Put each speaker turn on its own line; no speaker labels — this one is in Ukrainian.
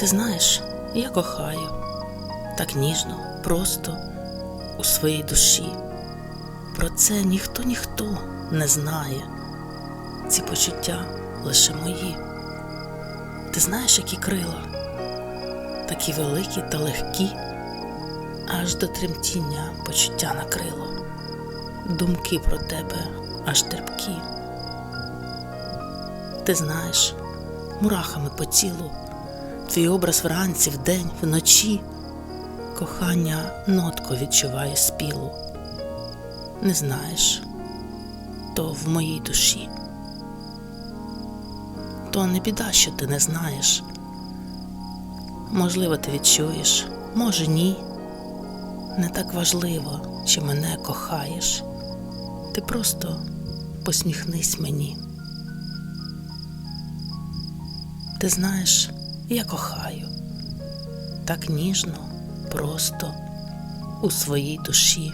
Ти знаєш, я кохаю так ніжно, просто у своїй душі. Про це ніхто ніхто не знає. Ці почуття лише мої. Ти знаєш, які крила, такі великі та легкі, аж до тремтіння почуття накрило. Думки про тебе аж терпкі. Ти знаєш, мурахами по тілу, твій образ вранці, вдень, вночі, кохання нотко відчуває спілу. Не знаєш, то в моїй душі. То не біда, що ти не знаєш. Можливо, ти відчуєш, може ні. Не так важливо, чи мене кохаєш. Ти просто посміхнись мені. Ти знаєш, я кохаю так ніжно, просто у своїй душі.